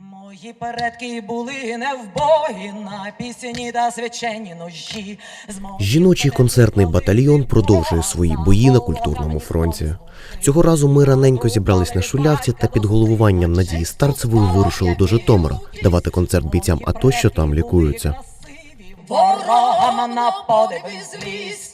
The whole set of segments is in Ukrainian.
Мої предки були невбогі на пісні та свячені ножі. Жіночий концертний батальйон продовжує свої бої на культурному фронті. Цього разу ми раненько зібрались на шулявці та під головуванням Надії Старцевої вирушили до Житомира давати концерт бійцям АТО, що там лікуються. Ворогам на подиви злість.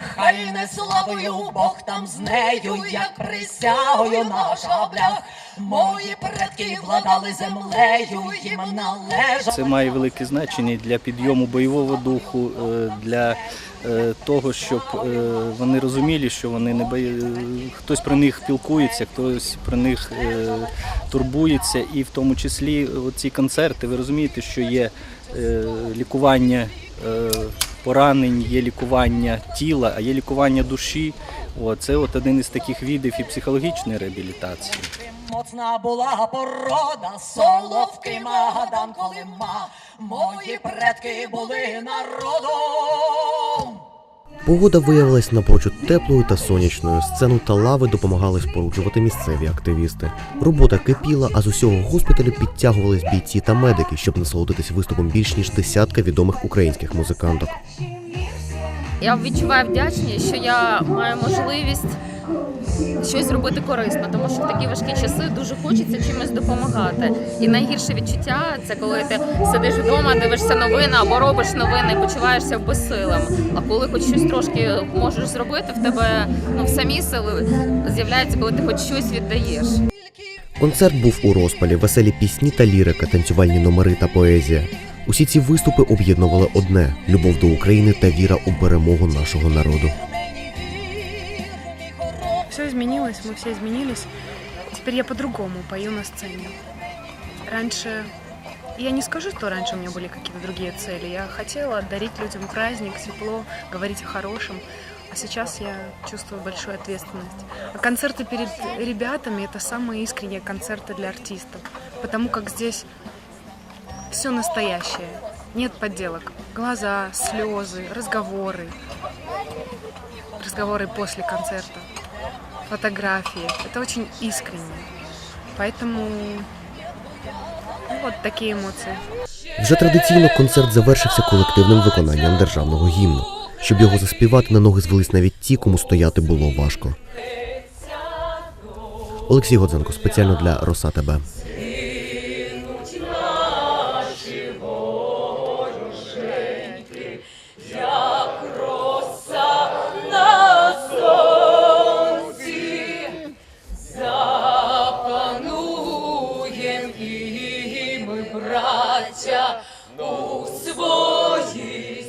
Хай не славою Бог там з нею, як присягою на шаблях. Мої предки владали землею, їм належав. Це має велике значення для підйому бойового духу, е, для е, того, щоб е, вони розуміли, що вони не бої... хтось про них пілкується, хтось про них турбується, і в тому числі ці концерти, ви розумієте, що є лікування поранень, є лікування тіла, а є лікування душі. О, це от один із таких видів і психологічної реабілітації. Моцна була порода, соловки Магадан Колима. Мої предки були народом. Погода виявилась напрочуд теплою та сонячною. Сцену та лави допомагали споруджувати місцеві активісти. Робота кипіла, а з усього госпіталю підтягувались бійці та медики, щоб насолодитись виступом більш ніж десятка відомих українських музиканток. Я відчуваю вдячність, що я маю можливість щось зробити корисно, тому що в такі важкі часи дуже хочеться чимось допомагати. І найгірше відчуття це коли ти сидиш вдома, дивишся новини або робиш новини, почуваєшся безсилим. А коли хоч щось трошки можеш зробити, в тебе ну самі сили з'являються, коли ти хоч щось віддаєш. Концерт був у розпалі, веселі пісні та лірика, танцювальні номери та поезія. Усі ці виступи об'єднували одне любов до України та віра у перемогу нашого народу. Все изменилось, мы все изменились. Теперь я по-другому пою на сцене. Раньше... Я не скажу, что раньше у меня были какие-то другие цели. Я хотела дарить людям праздник, тепло, говорить о хорошем. А сейчас я чувствую большую ответственность. А концерты перед ребятами – это самые искренние концерты для артистов. Потому как здесь все настоящее. Нет подделок. Глаза, слезы, разговоры. Разговоры после концерта фотографии. Это очень искренне. Поэтому ну, вот такие эмоции. Вже традиційно концерт завершився колективним виконанням державного гімну. Щоб його заспівати, на ноги звелись навіть ті, кому стояти було важко. Олексій Годзенко спеціально для Роса ТБ. плача у своїй.